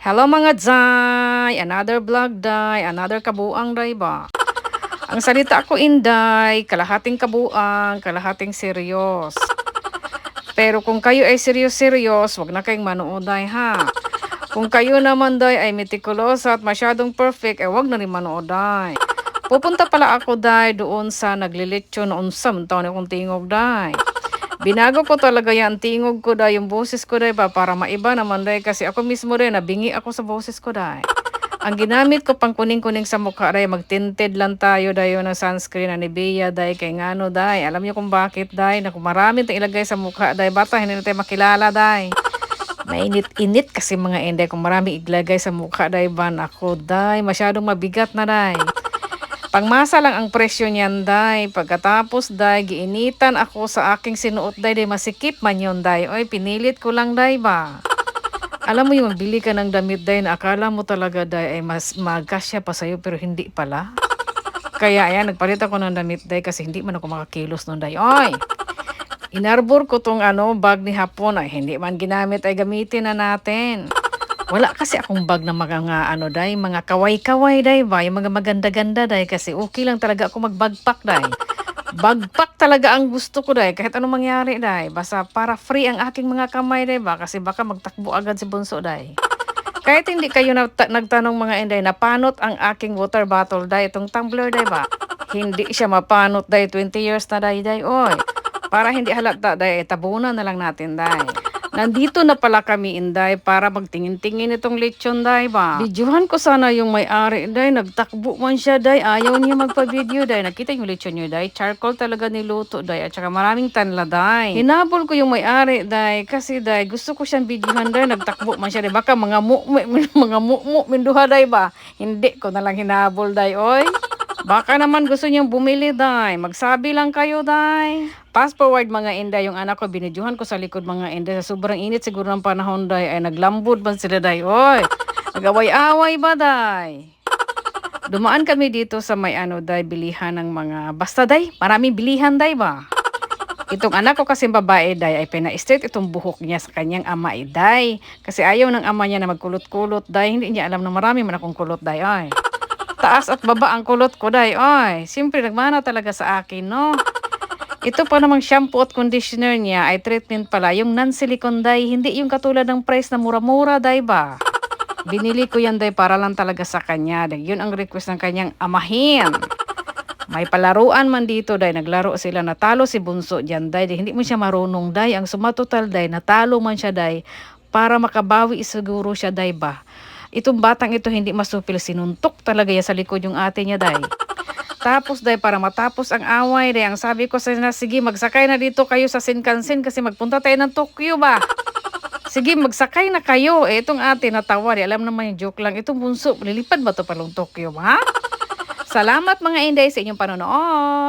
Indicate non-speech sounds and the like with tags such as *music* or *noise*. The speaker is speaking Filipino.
Hello mga Day! Another vlog Day, another kabuang Day ba? Ang salita ko Inday, kalahating kabuang, kalahating serios. Pero kung kayo ay serious-serious, wag na kayong manood Day ha. Kung kayo naman Day ay meticulous at masyadong perfect, eh wag na rin manood Day. Pupunta pala ako Day doon sa naglilitsyo noon sa taon akong tingog Day. Binago ko talaga yan, tingog ko da, yung boses ko da ba, para maiba naman da, kasi ako mismo rin, nabingi ako sa boses ko da. Ang ginamit ko pang kuning-kuning sa mukha da, magtinted lang tayo da yun ng sunscreen na Nivea da, kay ngano da, alam niyo kung bakit da, na kung marami tayong ilagay sa mukha da, bata hindi na tayo makilala da. Mainit-init kasi mga ende kung marami iglagay sa mukha da, ba, ako da, masyadong mabigat na da. Pangmasa lang ang presyo niyan, day. Pagkatapos, day, giinitan ako sa aking sinuot, day, day, masikip man yun, day. Oy, pinilit ko lang, day, ba? Alam mo yung bili ka ng damit, day, na akala mo talaga, day, ay mas magkasya pa sa'yo, pero hindi pala. Kaya, ayan, nagpalit ako ng damit, day, kasi hindi man ako makakilos nun, day. Oy! Inarbor ko tong ano, bag ni Hapon, ay hindi man ginamit, ay gamitin na natin. Wala kasi akong bag na mga ano day, mga kaway-kaway day ba, yung mga maganda-ganda day kasi okay lang talaga ako magbagpak day. Bagpak talaga ang gusto ko day, kahit anong mangyari day. Basta para free ang aking mga kamay day ba, kasi baka magtakbo agad si Bunso day. Kahit hindi kayo nagta- nagtanong mga inday, napanot ang aking water bottle day, itong tumbler day ba. Hindi siya mapanot day, 20 years na day day, oy. Para hindi halata day, tabunan na lang natin day. Nandito na pala kami, Inday, para magtingin-tingin itong lechon, Day, ba? Videohan ko sana yung may-ari, Day. Nagtakbo man siya, Day. Ayaw niya magpa-video, Day. Nakita yung lechon niyo, Day. Charcoal talaga niluto, Day. At saka maraming tanla, Day. Hinabol ko yung may-ari, Day. Kasi, Day, gusto ko siyang videohan, Day. Nagtakbo man siya, Day. Baka mga mukmi, *laughs* mga mukmu, minduha, Day, ba? Hindi ko na lang hinabol, Day, oy. Baka naman gusto niyong bumili, Day. Magsabi lang kayo, Day. Fast forward mga inday, yung anak ko, binidyohan ko sa likod mga inday. Sa sobrang init siguro ng panahon, Day, ay naglambod man sila, Day. Oy, nagaway-away ba, Day? Dumaan kami dito sa may ano, Day, bilihan ng mga, basta, Day, maraming bilihan, Day, ba? Itong anak ko kasi babae, Day, ay pina-straight itong buhok niya sa kanyang ama, eh, Day. Kasi ayaw ng ama niya na magkulot-kulot, Day. Hindi niya alam na marami man akong kulot, Day, ay. Taas at baba ang kulot ko, Day, ay. Siyempre, nagmana talaga sa akin, no? Ito pa namang shampoo at conditioner niya ay treatment pala. Yung non-silicone dye, hindi yung katulad ng price na mura-mura, Day, ba? Binili ko yan, Day, para lang talaga sa kanya. Day. Yun ang request ng kanyang amahin. May palaruan man dito, Day. Naglaro sila. Natalo si Bunso dyan, Day. Day. Hindi mo siya marunong, Day. Ang sumatotal, Day. Natalo man siya, Day. Para makabawi siguro siya, Day, ba? Itong batang ito hindi masupil. Sinuntok talaga yan sa likod yung ate niya, Day. *laughs* Tapos, Day, para matapos ang away, Day, ang sabi ko sa na, sige, magsakay na dito kayo sa Shinkansen kasi magpunta tayo ng Tokyo ba? *laughs* Sige, magsakay na kayo. Eh, itong ate natawa, Day. Alam naman yung joke lang. Itong bunso, lilipad ba to palong Tokyo, ha? *laughs* Salamat mga Inday sa inyong panonood.